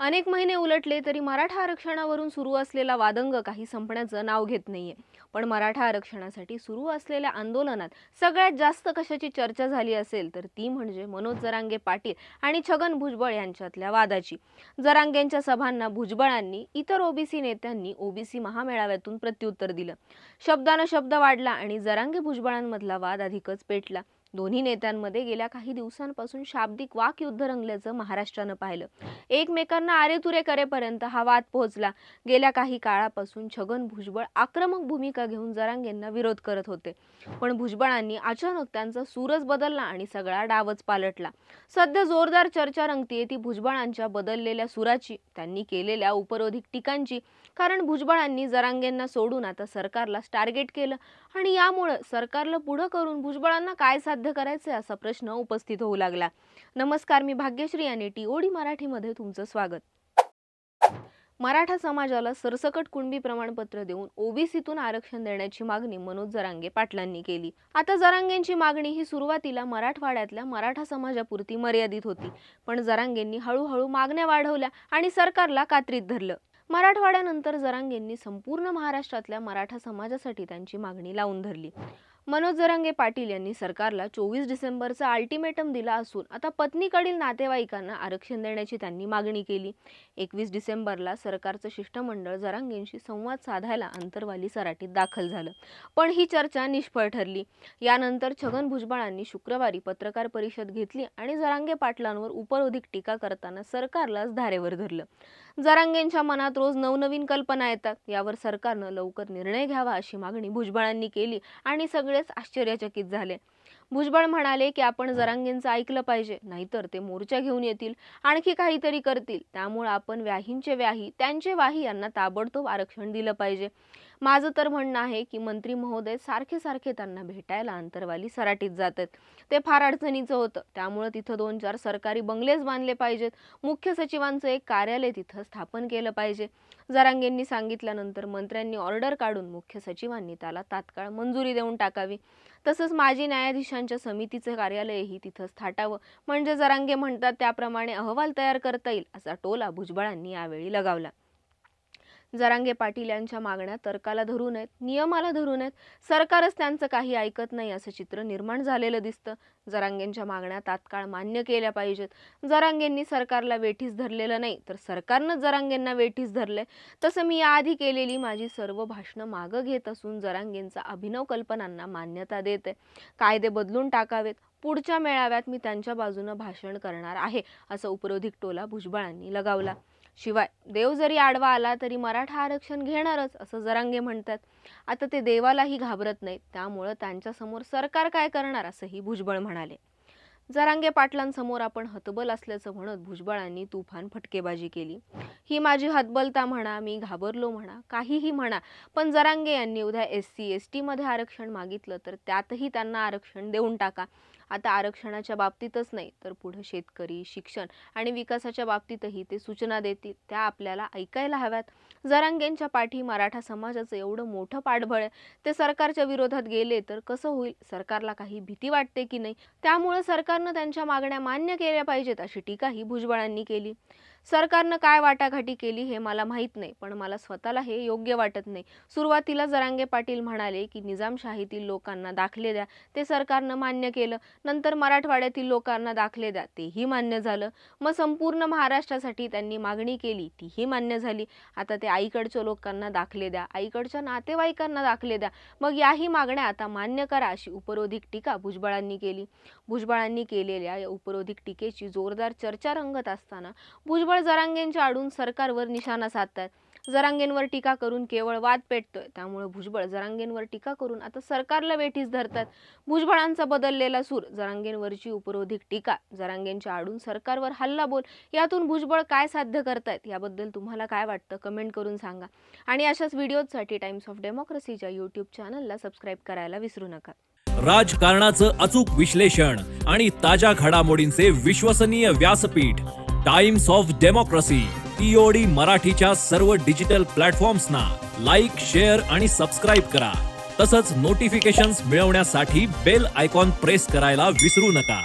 अनेक महिने उलटले तरी मराठा आरक्षणावरून सुरू असलेला वादंग काही संपण्याचं नाव घेत नाहीये. पण मराठा आरक्षणासाठी सुरू असलेल्या आंदोलनात सगळ्यात जास्त कशाची चर्चा झाली असेल तर ती म्हणजे मनोज जरांगे पाटील आणि छगन भुजबळ यांच्यातल्या वादाची. जरांगेंच्या सभांना भुजबळांनी इतर ओबीसी नेत्यांनी ओबीसी महामेळाव्यातून प्रत्युत्तर दिलं. शब्दानं शब्द वाढला आणि जरांगे भुजबळांमधला वाद अधिकच पेटला. दोन्ही नेत्यांमध्ये गेल्या काही दिवसांपासून शाब्दिक वाकयुद्ध रंगल्याचं महाराष्ट्रानं पाहिलं. एकमेकांना आरेतुरे करेपर्यंत हा वाद पोहोचला. गेल्या काही काळापासून छगन भुजबळ आक्रमक भूमिका घेऊन जरांगेंना विरोध करत होते. पण भुजबळांनी अचानक त्यांचा सूरच बदलला आणि सगळा डावच पालटला. सध्या जोरदार चर्चा रंगतीये ती भुजबळांच्या बदललेल्या सुराची त्यांनी केलेल्या उपरोधिक टीकांची. कारण भुजबळांनी जरांगेंना सोडून आता सरकारलाच टार्गेट केलं. आणि यामुळं सरकारला पुढं करून भुजबळांना काय साध्य करायचे असा प्रश्न उपस्थित होऊ लागला. नमस्कार मी भाग्यश्री आणि टीओडी मराठीमध्ये तुमचं स्वागत. मराठा समाजाला सरसकट कुणबी प्रमाणपत्र देऊन ओबीसीतून आरक्षण देण्याची मागणी मनोज जरांगे पाटलांनी केली. आता जरांगेंची मागणी ही सुरुवातीला मराठवाड्यातल्या मराठा समाजापुरती मर्यादित होती. पण जरांगेंनी हळूहळू मागण्या वाढवल्या आणि सरकारला कात्रीत धरलं. मराठवाड्यानंतर जरांगेंनी संपूर्ण महाराष्ट्रातल्या मराठा समाजासाठी त्यांची मागणी लावून धरली. मनोज जरांगे पाटील यांनी सरकारला चोवीस डिसेंबरचा अल्टिमेटम दिला असून आता पत्नीकडील नातेवाईकांना आरक्षण देण्याची त्यांनी मागणी केली. एकवीस डिसेंबरला सरकारचं शिष्टमंडळ जरांगेंशी संवाद साधायला अंतरवाली सराटीत दाखल झालं. पण ही चर्चा निष्फळ ठरली. यानंतर छगन भुजबळांनी शुक्रवारी पत्रकार परिषद घेतली आणि जरांगे पाटलांवर उपरोधिक टीका करताना सरकारलाच धारेवर धरलं. जरांगेंच्या मनात रोज नवनवीन कल्पना येतात. यावर सरकारनं लवकर निर्णय घ्यावा अशी मागणी भुजबळांनी केली आणि सगळेच आश्चर्यचकित झाले. भुजबळ म्हणाले की आपण जरांगेंचं ऐकलं पाहिजे नाहीतर ते मोर्चा घेऊन येतील आणखी काहीतरी करतील. त्यामुळे आपण व्याहींचे व्याही त्यांचे वाही यांना ताबडतोब आरक्षण दिलं पाहिजे. माझं तर म्हणणं आहे की मंत्री महोदय सारखे सारखे त्यांना भेटायला अंतरवाली सराटीत जातात. ते फार अडचणीचं होतं. त्यामुळं तिथं दोन चार सरकारी बंगलेच बांधले पाहिजेत. मुख्य सचिवांचं एक कार्यालय तिथं स्थापन केलं पाहिजे. जरांगेंनी सांगितल्यानंतर मंत्र्यांनी ऑर्डर काढून मुख्य सचिवांनी त्याला तात्काळ मंजुरी देऊन टाकावी. तसंच माजी न्यायाधीशांच्या समितीचं कार्यालयही तिथंच थाटावं म्हणजे जरांगे म्हणतात त्याप्रमाणे अहवाल तयार करता येईल असा टोला भुजबळांनी यावेळी लगावला. जरांगे पाटील यांच्या मागण्या तर्काला धरून आहेत नियमाला धरून आहेत सरकारच त्यांचं काही ऐकत नाही असं चित्र निर्माण झालेलं दिसतं. जरांगेंच्या मागण्या तात्काळ मान्य केल्या पाहिजेत. जरांगेंनी सरकारला वेठीस धरलेलं नाही तर सरकारनं जरांगेंना वेठीस धरलंय. तसं मी याआधी केलेली माझी सर्व भाषणं मागं घेत असून जरांगेंचा अभिनव कल्पनांना मान्यता देत आहे कायदे बदलून टाकावेत. पुढच्या मेळाव्यात मी त्यांच्या बाजूनं भाषण करणार आहे असं उपरोधिक टोला भुजबळांनी लगावला. शिवाय देव जरी आडवा आला तरी मराठा आरक्षण घेणारच असं जरांगे म्हणतात. आता ते देवालाही घाबरत नाहीत. त्यामुळं त्यांच्यासमोर सरकार काय करणार असंही भुजबळ म्हणाले. जरांगे पाटलांसमोर आपण हतबल असल्याचं म्हणत भुजबळांनी तुफान फटकेबाजी केली. ही माझी हतबलता म्हणा मी घाबरलो म्हणा काहीही म्हणा पण जरांगे यांनी उद्या एस सी एस टीमध्ये आरक्षण मागितलं तर त्यातही त्यांना आरक्षण देऊन टाका. आता आरक्षणाच्या बाबतीतच नाही तर पुढे शेतकरी शिक्षण आणि विकासाच्या बाबतीतही ते सूचना देतील त्या आपल्याला ऐकायला हव्यात. जरांगेंच्या पाठी मराठा समाजाचं एवढं मोठं पाठबळ आहे ते सरकारच्या विरोधात गेले तर कसं होईल? सरकारला काही भीती वाटते की नाही? त्यामुळे सरकारनं त्यांच्या मागण्या मान्य केल्या पाहिजेत अशी टीकाही भुजबळांनी केली. सरकारनं काय वाटाघाटी केली हे मला माहीत नाही पण मला स्वतःला हे योग्य वाटत नाही. सुरुवातीला जरांगे पाटील म्हणाले की निजामशाहीतील लोकांना दाखले द्या ते सरकारनं मान्य केलं. नंतर मराठवाड्यातील लोकांना दाखले द्या तेही मान्य झालं. मग संपूर्ण महाराष्ट्रासाठी त्यांनी मागणी केली तीही मान्य झाली. आता ते आईकडच्या लोकांना दाखले द्या आईकडच्या नातेवाईकांना दाखले द्या. मग याही मागण्या आता मान्य करा अशी उपरोधिक टीका भुजबळांनी केली. भुजबळांनी केलेल्या या उपरोधिक टीकेची जोरदार चर्चा रंगत असताना भुजबळ जरांगेंच्या आडून सरकारवर निशाणा साधतात. जरांगेंवर टीका करून केवळ वाद पेटतोय. त्यामुळे भुजबळ जरांगेंवर टीका करून आता सरकारला वेठीस धरतात. भुजबळांचा बदललेला सूर जरांगेंवरची उपरोधिक टीका जरांगेंच्या आडून सरकारवर हल्लाबोल यातून भुजबळ काय साध्य करतायत याबद्दल तुम्हाला काय वाटतं कमेंट करून सांगा. आणि अशाच व्हिडिओसाठी टाइम्स ऑफ डेमोक्रेसीच्या यूट्यूब चॅनलला सबस्क्राईब करायला विसरू नका. राजकारणाचं अचूक विश्लेषण आणि ताज्या घडामोडींचे विश्वसनीय व्यासपीठ. टाइम्स ऑफ डेमोक्रेसी टीओडी मराठीच्या सर्व डिजिटल प्लॅटफॉर्म्सना लाईक शेअर आणि सबस्क्राईब करा. तसंच नोटिफिकेशन्स मिळवण्यासाठी बेल आयकॉन प्रेस करायला विसरू नका.